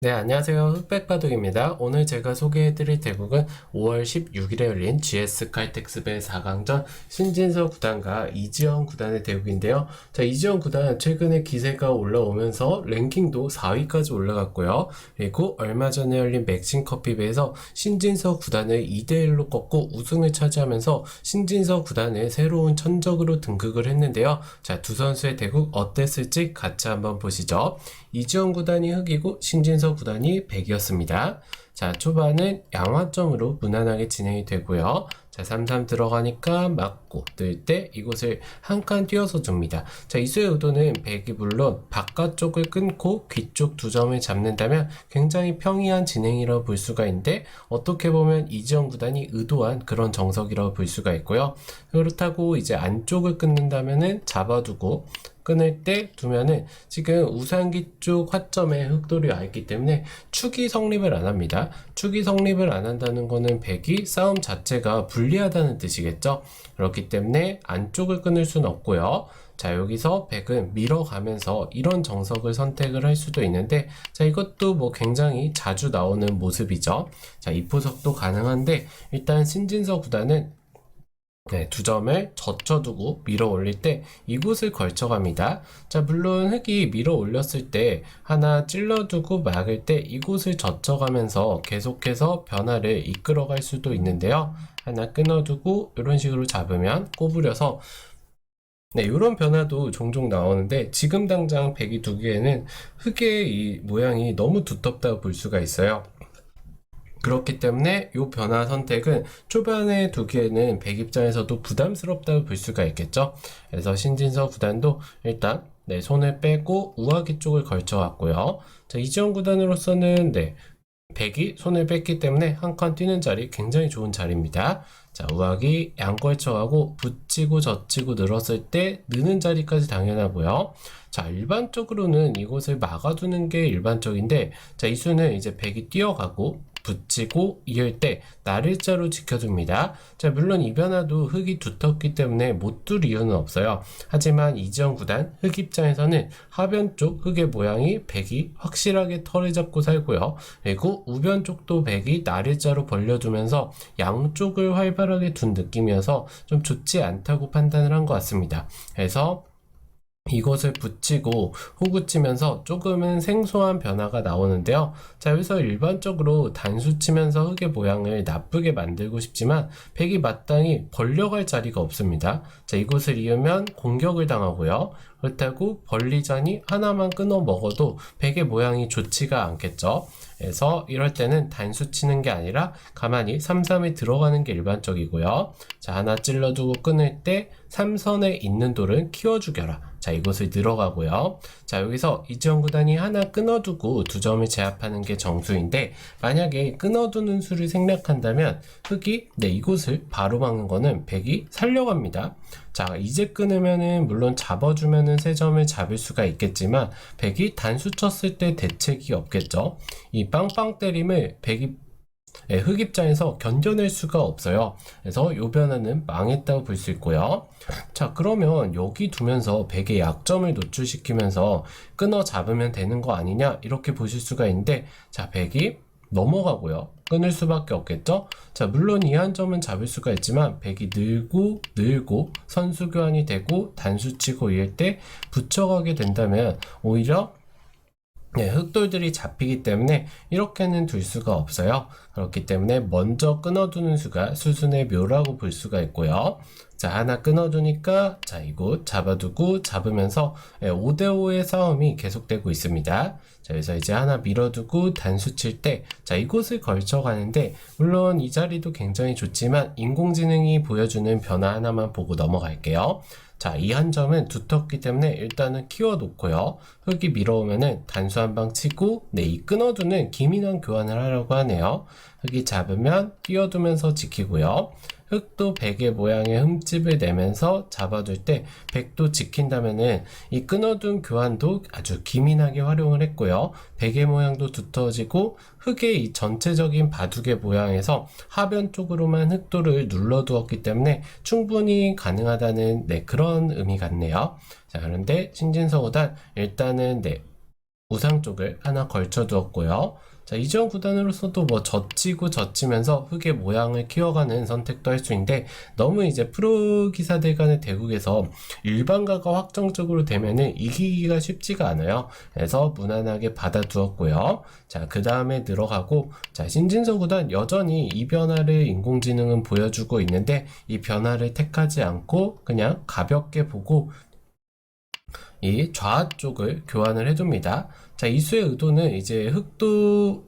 네, 안녕하세요. 흑백바둑입니다. 오늘 제가 소개해드릴 대국은 5월 16일에 열린 GS 칼텍스배 4강전 신진서 구단과 이지영 구단의 대국인데요. 자, 이지영 구단 최근에 기세가 올라오면서 랭킹도 4위까지 올라갔고요. 그리고 얼마 전에 열린 맥심 커피배에서 신진서 구단을 2대1로 꺾고 우승을 차지하면서 신진서 구단의 새로운 천적으로 등극을 했는데요. 자, 두 선수의 대국 어땠을지 같이 한번 보시죠. 이지영 구단이 흑이고 신진서 구단이 백이었습니다. 자, 초반은 양화점으로 무난하게 진행이 되고요. 자, 3-3 들어가니까 맞고 뜰 때 이곳을 한칸 띄워서 줍니다. 자, 이수의 의도는 백이 물론 바깥쪽을 끊고 귀쪽 두 점을 잡는다면 굉장히 평이한 진행이라고 볼 수가 있는데 어떻게 보면 이지영 구단이 의도한 그런 정석이라고 볼 수가 있고요. 그렇다고 이제 안쪽을 끊는다면은 잡아두고 끊을 때 두면은 지금 우상기 쪽 화점에 흑돌이 와 있기 때문에 축이 성립을 안 합니다. 축이 성립을 안 한다는 거는 백이 싸움 자체가 불리하다는 뜻이겠죠. 그렇기 때문에 안쪽을 끊을 수는 없고요. 자, 여기서 백은 밀어가면서 이런 정석을 선택을 할 수도 있는데, 자, 이것도 뭐 굉장히 자주 나오는 모습이죠. 자, 이 포석도 가능한데, 일단 신진서 구단은 네, 두 점을 젖혀두고 밀어 올릴 때 이곳을 걸쳐갑니다. 자, 물론 흙이 밀어 올렸을 때 하나 찔러두고 막을 때 이곳을 젖혀가면서 계속해서 변화를 이끌어갈 수도 있는데요. 하나 끊어두고 이런 식으로 잡으면 꼬부려서 네, 이런 변화도 종종 나오는데 지금 당장 백이 두 개에는 흙의 이 모양이 너무 두텁다고 볼 수가 있어요. 그렇기 때문에 이 변화 선택은 초반에 두기에는 백 입장에서도 부담스럽다고 볼 수가 있겠죠. 그래서 신진서 구단도 일단 네, 손을 빼고 우아기 쪽을 걸쳐왔고요. 자, 이지원 구단으로서는 네, 백이 손을 뺐기 때문에 한 칸 뛰는 자리 굉장히 좋은 자리입니다. 자, 우악이 양걸쳐하고 붙이고 젖히고 늘었을 때 느는 자리까지 당연하고요. 자, 일반적으로는 이곳을 막아두는 게 일반적인데, 자, 이 수는 이제 백이 뛰어가고 붙이고 이을 때 날일자로 지켜줍니다. 자, 물론 이 변화도 흙이 두텁기 때문에 못둘 이유는 없어요. 하지만 이지영 구단 흙 입장에서는 하변 쪽 흙의 모양이 백이 확실하게 털을 잡고 살고요. 그리고 우변 쪽도 백이 날일자로 벌려주면서 양쪽을 활발하게 둔 느낌이어서 좀 좋지 않다고 판단을 한 것 같습니다. 그래서 이것을 붙이고 호구치면서 조금은 생소한 변화가 나오는데요. 자, 여기서 일반적으로 단수 치면서 흙의 모양을 나쁘게 만들고 싶지만 백이 마땅히 벌려갈 자리가 없습니다. 자, 이곳을 이으면 공격을 당하고요. 그렇다고 벌리자니 하나만 끊어 먹어도 백의 모양이 좋지가 않겠죠. 그래서 이럴 때는 단수 치는 게 아니라 가만히 3, 3에 들어가는 게 일반적이고요. 자, 하나 찔러두고 끊을 때 3선에 있는 돌은 키워주겨라. 자, 이곳을 들어가고요. 자, 여기서 이지영 구단이 하나 끊어두고 두 점을 제압하는 게 정수인데, 만약에 끊어두는 수를 생략한다면, 흑이, 네, 이곳을 바로 막는 거는 백이 살려갑니다. 자, 이제 끊으면은, 물론 잡아주면은 세 점을 잡을 수가 있겠지만, 백이 단수 쳤을 때 대책이 없겠죠. 이 빵빵 때림을 백이 예, 흑 입장에서 견뎌낼 수가 없어요. 그래서 요 변화는 망했다고 볼 수 있고요. 자, 그러면 여기 두면서 백의 약점을 노출시키면서 끊어 잡으면 되는 거 아니냐? 이렇게 보실 수가 있는데, 자, 백이 넘어가고요. 끊을 수밖에 없겠죠? 자, 물론 이 한 점은 잡을 수가 있지만, 백이 늘고, 늘고, 선수 교환이 되고, 단수 치고 이럴 때 붙여가게 된다면, 오히려 네, 흑돌들이 잡히기 때문에 이렇게는 둘 수가 없어요. 그렇기 때문에 먼저 끊어두는 수가 수순의 묘라고 볼 수가 있고요. 자, 하나 끊어두니까 자, 이곳 잡아두고 잡으면서 5대5의 싸움이 계속되고 있습니다. 자, 그래서 이제 하나 밀어두고 단수 칠 때, 자, 이곳을 걸쳐 가는데, 물론 이 자리도 굉장히 좋지만, 인공지능이 보여주는 변화 하나만 보고 넘어갈게요. 자, 이 한 점은 두텁기 때문에 일단은 키워놓고요. 흙이 밀어오면은 단수 한 방 치고, 네, 이 끊어두는 기민한 교환을 하려고 하네요. 흙이 잡으면 띄워두면서 지키고요. 흙도 백의 모양의 흠집을 내면서 잡아둘 때 백도 지킨다면은 이 끊어둔 교환도 아주 기민하게 활용을 했고요. 백의 모양도 두터워지고 흙의 이 전체적인 바둑의 모양에서 하변 쪽으로만 흑도를 눌러두었기 때문에 충분히 가능하다는 네, 그런 의미 같네요. 자, 그런데 신진서 구단 일단은 네, 우상 쪽을 하나 걸쳐 두었고요. 자, 이지원 구단으로서도 뭐 젖히고 젖히면서 흙의 모양을 키워가는 선택도 할 수 있는데 너무 이제 프로 기사들 간의 대국에서 일반가가 확정적으로 되면은 이기기가 쉽지가 않아요. 그래서 무난하게 받아두었고요. 자, 그 다음에 들어가고 자, 신진서 구단 여전히 이 변화를 인공지능은 보여주고 있는데 이 변화를 택하지 않고 그냥 가볍게 보고 이 좌 쪽을 교환을 해줍니다. 자, 이수의 의도는 이제 흑도,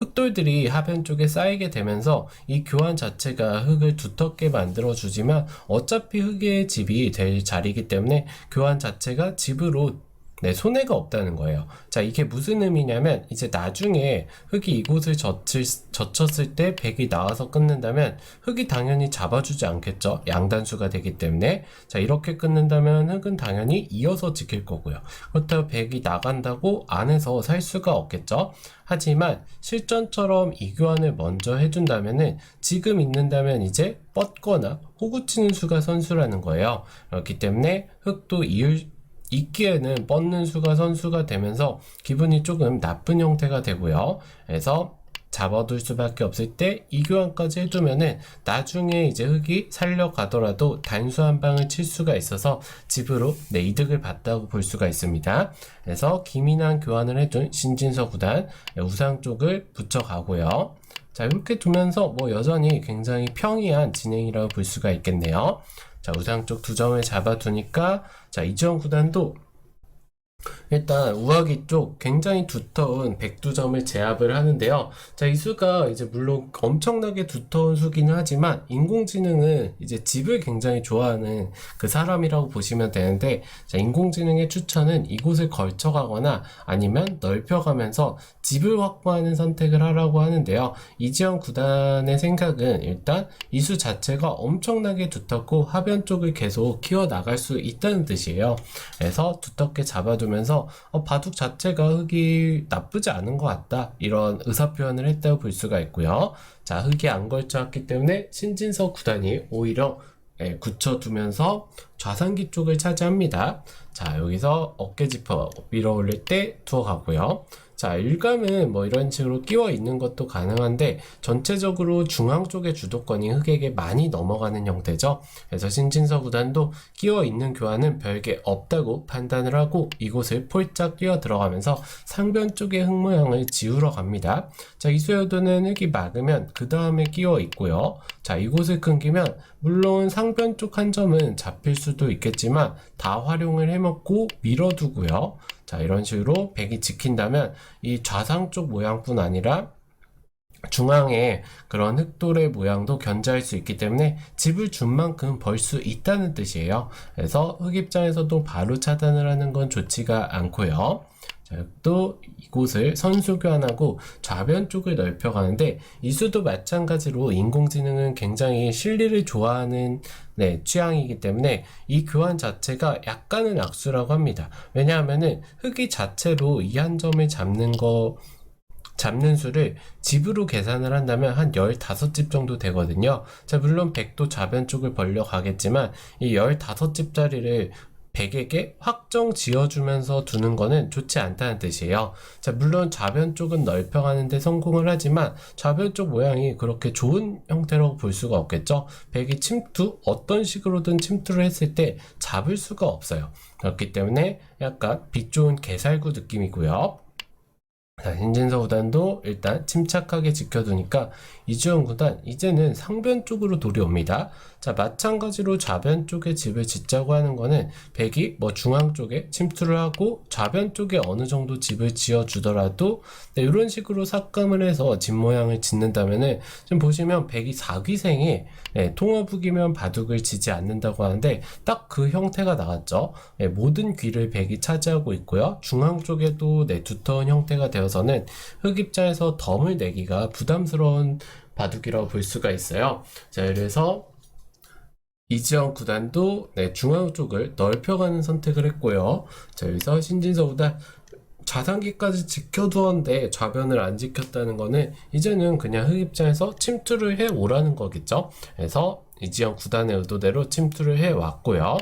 흑돌들이 하변 쪽에 쌓이게 되면서 이 교환 자체가 흙을 두텁게 만들어 주지만 어차피 흙의 집이 될 자리이기 때문에 교환 자체가 집으로 네, 손해가 없다는 거예요. 자, 이게 무슨 의미냐면, 이제 나중에 흙이 이곳을 젖힐, 젖혔을 때 백이 나와서 끊는다면, 흙이 당연히 잡아주지 않겠죠. 양단수가 되기 때문에. 자, 이렇게 끊는다면 흙은 당연히 이어서 지킬 거고요. 그렇다고 백이 나간다고 안에서 살 수가 없겠죠. 하지만 실전처럼 이 교환을 먼저 해준다면은 지금 있는다면 이제 뻗거나 호구치는 수가 선수라는 거예요. 그렇기 때문에 흙도 이을 있기에는 뻗는 수가 선수가 되면서 기분이 조금 나쁜 형태가 되고요. 그래서 잡아둘 수밖에 없을 때 이교환까지 해두면은 나중에 이제 흙이 살려가더라도 단수 한 방을 칠 수가 있어서 집으로 내 이득을 봤다고 볼 수가 있습니다. 그래서 기민한 교환을 해준 신진서 구단 우상 쪽을 붙여가고요. 자 이렇게 두면서 뭐 여전히 굉장히 평이한 진행이라고 볼 수가 있겠네요. 자, 우상 쪽두 점을 잡아두니까, 자, 이지원 구단도 일단 우아기 쪽 굉장히 두터운 백두점을 제압을 하는데요. 자, 이 수가 이제 물론 엄청나게 두터운 수기는 하지만 인공지능은 이제 집을 굉장히 좋아하는 그 사람이라고 보시면 되는데, 자, 인공지능의 추천은 이곳을 걸쳐가거나 아니면 넓혀가면서 집을 확보하는 선택을 하라고 하는데요. 이지영 구단의 생각은 일단 이 수 자체가 엄청나게 두텁고 하변 쪽을 계속 키워 나갈 수 있다는 뜻이에요. 그래서 두텁게 잡아두면 서 어, 바둑 자체가 흙이 나쁘지 않은 것 같다 이런 의사 표현을 했다고 볼 수가 있고요. 자 흙이 안 걸쳐왔기 때문에 신진서 구단이 오히려 예, 굳혀두면서 좌상기 쪽을 차지합니다. 자 여기서 어깨 지퍼 밀어 올릴 때 두어 가고요. 자, 일감은 뭐 이런 식으로 끼워 있는 것도 가능한데 전체적으로 중앙 쪽의 주도권이 흑에게 많이 넘어가는 형태죠. 그래서 신진서 구단도 끼워 있는 교환은 별게 없다고 판단을 하고 이곳을 폴짝 뛰어 들어가면서 상변 쪽의 흙 모양을 지우러 갑니다. 자, 이수여도는 흙이 막으면 그 다음에 끼워 있고요. 자, 이곳을 끊기면 물론 상변 쪽 한 점은 잡힐 수도 있겠지만 다 활용을 해먹고 밀어두고요. 자, 이런 식으로 백이 지킨다면 이 좌상 쪽 모양뿐 아니라 중앙에 그런 흑돌의 모양도 견제할 수 있기 때문에 집을 준 만큼 벌 수 있다는 뜻이에요. 그래서 흑 입장에서도 바로 차단을 하는 건 좋지가 않고요. 자, 또 이곳을 선수 교환하고 좌변 쪽을 넓혀가는데 이수도 마찬가지로 인공지능은 굉장히 실리를 좋아하는 네, 취향이기 때문에 이 교환 자체가 약간은 악수라고 합니다. 왜냐하면은 흑이 자체로 이 한 점을 잡는 거 잡는 수를 집으로 계산을 한다면 한 15집 정도 되거든요. 자, 물론 100도 좌변 쪽을 벌려 가겠지만 이 15집짜리를 100에게 확정 지어주면서 두는 거는 좋지 않다는 뜻이에요. 자, 물론 좌변 쪽은 넓혀가는데 성공을 하지만 좌변 쪽 모양이 그렇게 좋은 형태라고 볼 수가 없겠죠. 100이 침투, 어떤 식으로든 침투를 했을 때 잡을 수가 없어요. 그렇기 때문에 약간 빛 좋은 개살구 느낌이고요. 자, 신진서 구단도 일단 침착하게 지켜두니까 이주영 구단 이제는 상변 쪽으로 돌이 옵니다. 자, 마찬가지로 좌변 쪽에 집을 짓자고 하는 거는 백이 뭐 중앙 쪽에 침투를 하고 좌변 쪽에 어느 정도 집을 지어 주더라도 네, 이런 식으로 삭감을 해서 집 모양을 짓는다면은 지금 보시면 백이 사귀생에 네, 통화북이면 바둑을 지지 않는다고 하는데 딱 그 형태가 나왔죠. 네, 모든 귀를 백이 차지하고 있고요. 중앙 쪽에도 네, 두터운 형태가 되어서는 흑 입장에서 덤을 내기가 부담스러운 바둑이라고 볼 수가 있어요. 자, 그래서 이지영 구단도 네, 중앙 쪽을 넓혀가는 선택을 했고요. 자, 여기서 신진서 구단 좌상기까지 지켜두었는데 좌변을 안 지켰다는 거는 이제는 그냥 흑 입장에서 침투를 해 오라는 거겠죠. 그래서 이지영 구단의 의도대로 침투를 해 왔고요.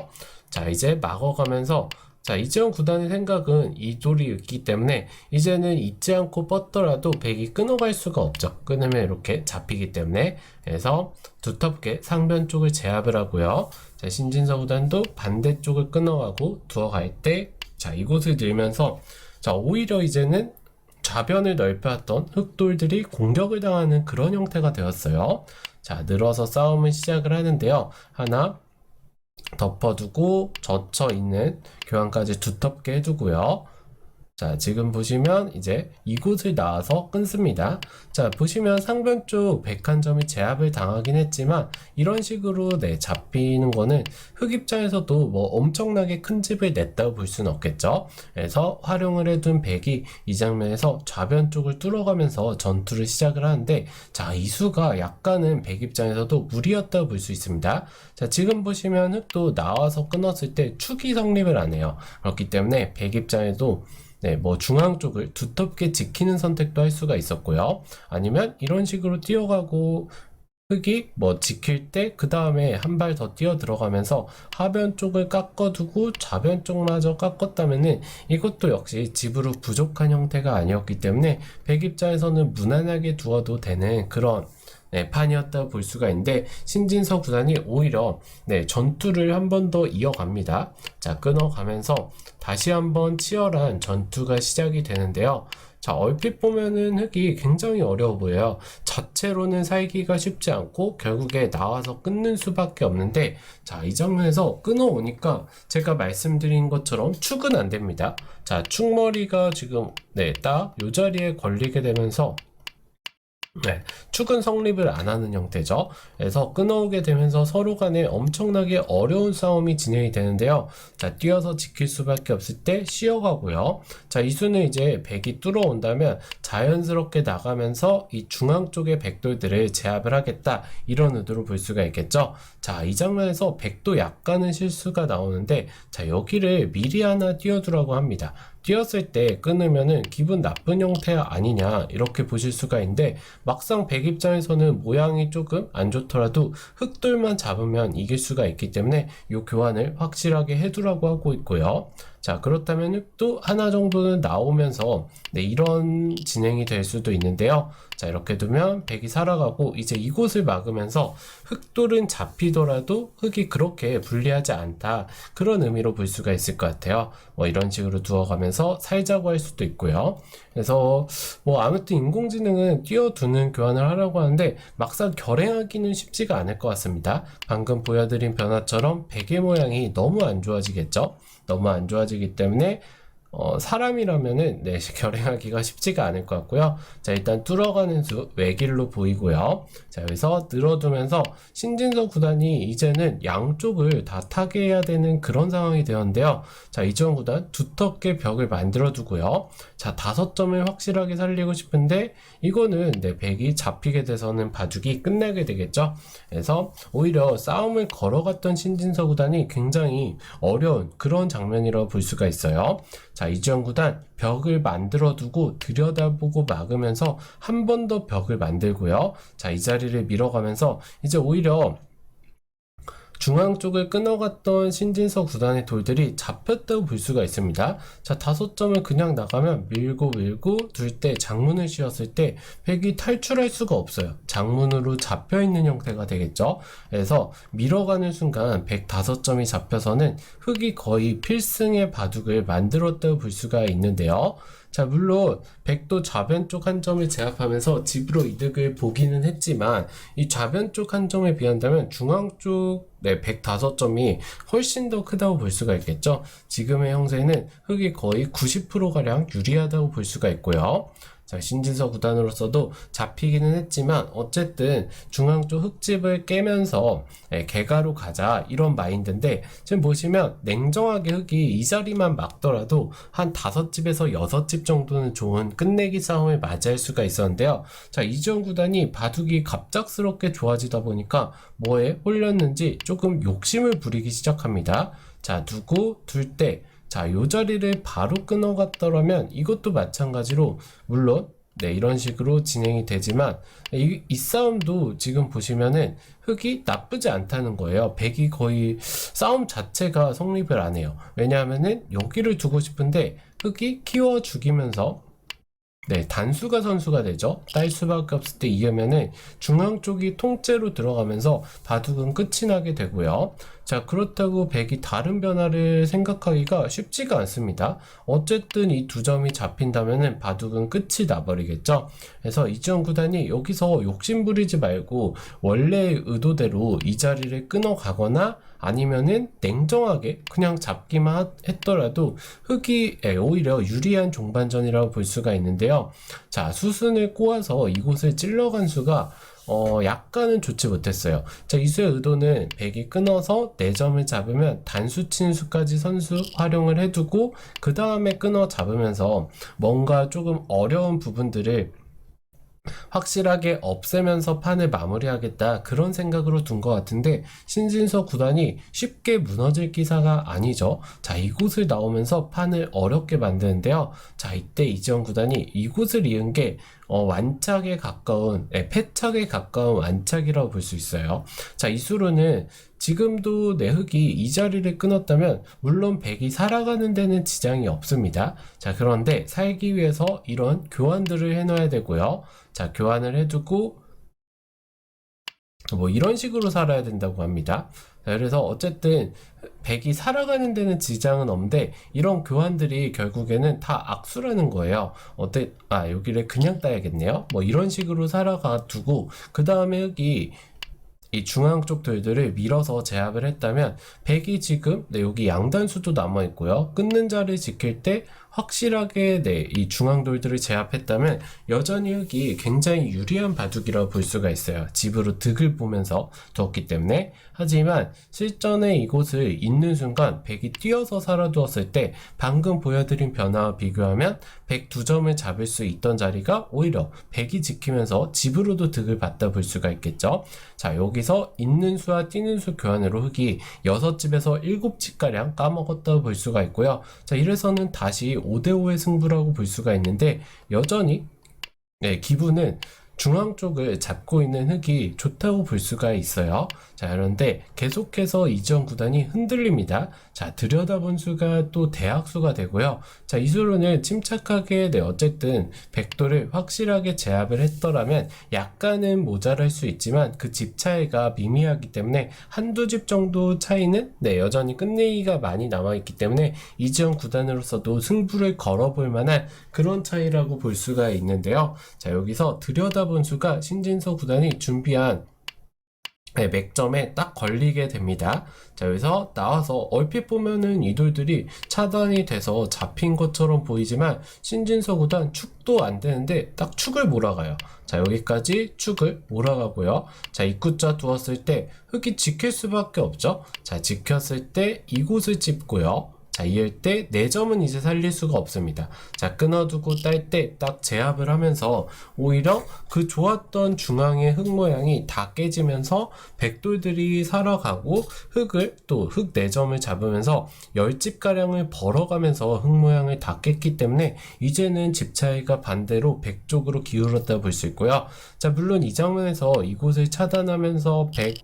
자, 이제 막어가면서 자, 이재원 구단의 생각은 이 돌이 있기 때문에 이제는 잊지 않고 뻗더라도 백이 끊어갈 수가 없죠. 끊으면 이렇게 잡히기 때문에 그래서 두텁게 상변 쪽을 제압을 하고요. 자, 신진서 구단도 반대쪽을 끊어가고 두어갈 때 자, 이곳을 들면서 자, 오히려 이제는 좌변을 넓혀왔던 흑돌들이 공격을 당하는 그런 형태가 되었어요. 자, 늘어서 싸움을 시작을 하는데요. 하나, 덮어두고 젖혀 있는 교환까지 두텁게 해두고요. 자, 지금 보시면 이제 이곳을 나와서 끊습니다. 자, 보시면 상변 쪽 101점이 제압을 당하긴 했지만 이런 식으로 네, 잡히는 거는 흑 입장에서도 뭐 엄청나게 큰 집을 냈다고 볼 수는 없겠죠. 그래서 활용을 해둔 백이 이 장면에서 좌변 쪽을 뚫어가면서 전투를 시작을 하는데 자, 이 수가 약간은 백 입장에서도 무리였다고 볼 수 있습니다. 자, 지금 보시면 흑도 나와서 끊었을 때 축이 성립을 안 해요. 그렇기 때문에 백 입장에도 네, 뭐 중앙 쪽을 두텁게 지키는 선택도 할 수가 있었고요. 아니면 이런 식으로 뛰어가고 흙이 뭐 지킬 때 그 다음에 한 발 더 뛰어 들어가면서 하변 쪽을 깎아두고 좌변 쪽마저 깎았다면은 이것도 역시 집으로 부족한 형태가 아니었기 때문에 백 입장에서는 무난하게 두어도 되는 그런 네, 판이었다 볼 수가 있는데 신진서 구단이 오히려 네, 전투를 한 번 더 이어갑니다. 자, 끊어가면서 다시 한번 치열한 전투가 시작이 되는데요. 자, 얼핏 보면은 흙이 굉장히 어려워 보여요. 자체로는 살기가 쉽지 않고 결국에 나와서 끊는 수밖에 없는데 자, 이 장면에서 끊어오니까 제가 말씀드린 것처럼 축은 안 됩니다. 자, 축머리가 지금 네, 딱 요 자리에 걸리게 되면서 네, 축은 성립을 안 하는 형태죠. 그래서 끊어오게 되면서 서로 간에 엄청나게 어려운 싸움이 진행이 되는데요. 자, 뛰어서 지킬 수밖에 없을 때 쉬어가고요. 자, 이 수는 이제 백이 뚫어온다면 자연스럽게 나가면서 이 중앙 쪽의 백돌들을 제압을 하겠다. 이런 의도로 볼 수가 있겠죠. 자, 이 장면에서 백도 약간은 실수가 나오는데, 자, 여기를 미리 하나 띄워두라고 합니다. 뛰었을 때 끊으면은 기분 나쁜 형태 아니냐 이렇게 보실 수가 있는데 막상 백 입장에서는 모양이 조금 안 좋더라도 흑돌만 잡으면 이길 수가 있기 때문에 이 교환을 확실하게 해두라고 하고 있고요. 자 그렇다면 흑도 하나 정도는 나오면서 네, 이런 진행이 될 수도 있는데요. 자 이렇게 두면 백이 살아가고 이제 이곳을 막으면서 흑돌은 잡히더라도 흑이 그렇게 불리하지 않다 그런 의미로 볼 수가 있을 것 같아요. 뭐 이런 식으로 두어가면서 살자고 할 수도 있고요. 그래서 뭐 아무튼 인공지능은 띄워두는 교환을 하라고 하는데 막상 결행하기는 쉽지가 않을 것 같습니다. 방금 보여드린 변화처럼 베개 모양이 너무 안 좋아지겠죠? 너무 안 좋아지기 때문에 어, 사람이라면은 네, 결행하기가 쉽지가 않을 것 같고요. 자, 일단 뚫어가는 수 외길로 보이고요. 자, 여기서 늘어두면서 신진서 구단이 이제는 양쪽을 다 타게 해야 되는 그런 상황이 되었는데요. 자, 이전 구단 두텁게 벽을 만들어 두고요. 자, 다섯 점을 확실하게 살리고 싶은데 이거는 네, 백이 잡히게 돼서는 바둑이 끝나게 되겠죠. 그래서 오히려 싸움을 걸어갔던 신진서 구단이 굉장히 어려운 그런 장면이라고 볼 수가 있어요. 자, 이지영 구단 벽을 만들어 두고 들여다보고 막으면서 한 번 더 벽을 만들고요. 자, 이 자리를 밀어가면서 이제 오히려 중앙 쪽을 끊어갔던 신진서 구단의 돌들이 잡혔다고 볼 수가 있습니다. 자, 다섯 점을 그냥 나가면 밀고 밀고 둘 때 장문을 씌웠을 때 백이 탈출할 수가 없어요. 장문으로 잡혀 있는 형태가 되겠죠. 그래서 밀어가는 순간 백 다섯 점이 잡혀서는 흑이 거의 필승의 바둑을 만들었다고 볼 수가 있는데요. 자, 물론 백도 좌변 쪽 한 점을 제압하면서 집으로 이득을 보기는 했지만 이 좌변 쪽 한 점에 비한다면 중앙 쪽 네, 105점이 훨씬 더 크다고 볼 수가 있겠죠. 지금의 형세는 흑이 거의 90%가량 유리하다고 볼 수가 있고요. 자, 신진서 구단으로서도 잡히기는 했지만 어쨌든 중앙 쪽 흙집을 깨면서 예, 개가로 가자 이런 마인드인데 지금 보시면 냉정하게 흙이 이 자리만 막더라도 한 다섯 집에서 여섯 집 정도는 좋은 끝내기 싸움을 맞이할 수가 있었는데요. 자, 이전 구단이 바둑이 갑작스럽게 좋아지다 보니까 뭐에 홀렸는지 조금 욕심을 부리기 시작합니다. 자, 두고 둘때 자, 요 자리를 바로 끊어갔더라면 이것도 마찬가지로 물론 네, 이런 식으로 진행이 되지만 이, 이 싸움도 지금 보시면은 흑이 나쁘지 않다는 거예요. 백이 거의 싸움 자체가 성립을 안 해요. 왜냐하면은 여기를 두고 싶은데 흑이 키워 죽이면서 네, 단수가 선수가 되죠. 딸 수밖에 없을 때 이으면은 중앙 쪽이 통째로 들어가면서 바둑은 끝이 나게 되고요. 자, 그렇다고 백이 다른 변화를 생각하기가 쉽지가 않습니다. 어쨌든 이 두 점이 잡힌다면은 바둑은 끝이 나버리겠죠. 그래서 이지원 구단이 여기서 욕심 부리지 말고 원래의 의도대로 이 자리를 끊어가거나 아니면은 냉정하게 그냥 잡기만 하- 했더라도 흑이 예, 오히려 유리한 종반전이라고 볼 수가 있는데요. 자, 수순을 꼬아서 이곳을 찔러간 수가 어, 약간은 좋지 못했어요. 자, 이수의 의도는 백이 끊어서 4점을 잡으면 단수 친수까지 선수 활용을 해두고 그 다음에 끊어 잡으면서 뭔가 조금 어려운 부분들을 확실하게 없애면서 판을 마무리하겠다 그런 생각으로 둔 것 같은데 신진서 구단이 쉽게 무너질 기사가 아니죠. 자 이곳을 나오면서 판을 어렵게 만드는데요. 자 이때 이지원 구단이 이곳을 이은 게 어, 완착에 가까운 예, 패착에 가까운 완착이라고 볼 수 있어요. 자 이수로는 지금도 내흑이 이 자리를 끊었다면 물론 백이 살아가는 데는 지장이 없습니다. 자 그런데 살기 위해서 이런 교환들을 해놔야 되고요. 자, 교환을 해두고, 뭐, 이런 식으로 살아야 된다고 합니다. 자, 그래서 어쨌든, 백이 살아가는 데는 지장은 없는데, 이런 교환들이 결국에는 다 악수라는 거예요. 어때, 아, 여기를 그냥 따야겠네요. 뭐, 이런 식으로 살아가 두고, 그 다음에 여기, 이 중앙 쪽 돌들을 밀어서 제압을 했다면 백이 지금 네, 여기 양단수도 남아 있고요. 끊는 자를 지킬 때 확실하게 네, 이 중앙 돌들을 제압했다면 여전히 흑이 굉장히 유리한 바둑이라고 볼 수가 있어요. 집으로 득을 보면서 두었기 때문에 하지만 실전에 이곳을 잇는 순간 백이 뛰어서 살아두었을 때 방금 보여드린 변화와 비교하면 백 두 점을 잡을 수 있던 자리가 오히려 백이 지키면서 집으로도 득을 받다 볼 수가 있겠죠. 자 여기서 있는 수와 뛰는 수 교환으로 흑이 6집에서 7집가량 까먹었다 볼 수가 있고요. 자 이래서는 다시 5대5의 승부라고 볼 수가 있는데 여전히 네, 기분은 중앙 쪽을 잡고 있는 흑이 좋다고 볼 수가 있어요. 자, 그런데 계속해서 이전 구단이 흔들립니다. 자, 들여다본 수가 또 대학수가 되고요. 자, 이수로는 침착하게, 네, 어쨌든 백도를 확실하게 제압을 했더라면 약간은 모자랄 수 있지만 그 집 차이가 미미하기 때문에 한두 집 정도 차이는, 네, 여전히 끝내기가 많이 남아있기 때문에 이지원 구단으로서도 승부를 걸어볼 만한 그런 차이라고 볼 수가 있는데요. 자, 여기서 들여다본 수가 신진서 구단이 준비한 네, 맥점에 딱 걸리게 됩니다. 자, 여기서 나와서 얼핏 보면은 이 돌들이 차단이 돼서 잡힌 것처럼 보이지만 신진서 구단 축도 안 되는데 딱 축을 몰아가요. 자, 여기까지 축을 몰아가고요. 자, 입구자 두었을 때 흙이 지킬 수밖에 없죠. 자, 지켰을 때 이곳을 찝고요. 자, 이을 때 4점은 이제 살릴 수가 없습니다. 자, 끊어두고 딸 때 딱 제압을 하면서 오히려 그 좋았던 중앙의 흙 모양이 다 깨지면서 백돌들이 살아가고 흙을 또 흙 4점을 잡으면서 10집가량을 벌어가면서 흙 모양을 다 깼기 때문에 이제는 집 차이가 반대로 백 쪽으로 기울었다 볼 수 있고요. 자, 물론 이 장면에서 이곳을 차단하면서 100,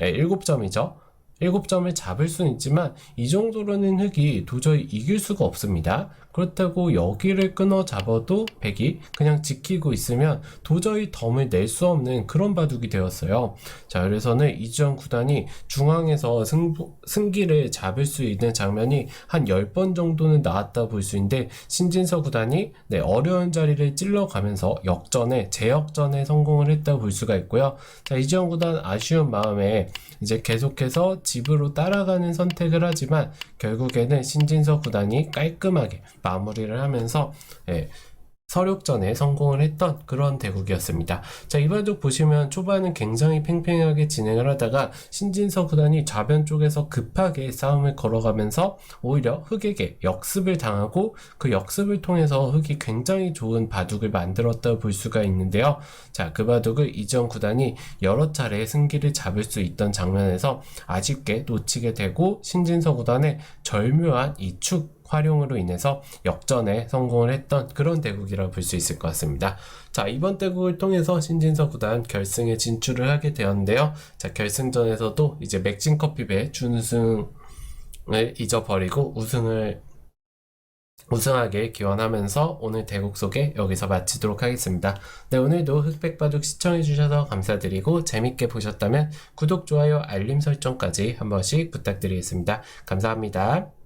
예, 7점이죠. 7점을 잡을 수는 있지만 이 정도로는 흑이 도저히 이길 수가 없습니다. 그렇다고 여기를 끊어 잡아도 백이 그냥 지키고 있으면 도저히 덤을 낼 수 없는 그런 바둑이 되었어요. 자, 그래서는 이지원 구단이 중앙에서 승부, 승기를 잡을 수 있는 장면이 한 10번 정도는 나왔다 볼 수 있는데 신진서 구단이 네, 어려운 자리를 찔러가면서 역전에 재역전에 성공을 했다 볼 수가 있고요. 자, 이지원 구단 아쉬운 마음에 이제 계속해서 집으로 따라가는 선택을 하지만 결국에는 신진서 구단이 깔끔하게 마무리를 하면서 예, 서력전에 성공을 했던 그런 대국이었습니다. 자, 이 바둑 보시면 초반은 굉장히 팽팽하게 진행을 하다가 신진서 구단이 좌변 쪽에서 급하게 싸움을 걸어가면서 오히려 흑에게 역습을 당하고 그 역습을 통해서 흑이 굉장히 좋은 바둑을 만들었다 볼 수가 있는데요. 자, 그 바둑을 이전 구단이 여러 차례 승기를 잡을 수 있던 장면에서 아쉽게 놓치게 되고 신진서 구단의 절묘한 이축 활용으로 인해서 역전에 성공을 했던 그런 대국이라고 볼 수 있을 것 같습니다. 자, 이번 대국을 통해서 신진서 구단 결승에 진출을 하게 되었는데요. 자, 결승전에서도 이제 맥진 커피배 준우승을 잊어버리고 우승을 우승하게 기원하면서 오늘 대국 소개 여기서 마치도록 하겠습니다. 네, 오늘도 흑백바둑 시청해주셔서 감사드리고 재밌게 보셨다면 구독, 좋아요, 알림 설정까지 한 번씩 부탁드리겠습니다. 감사합니다.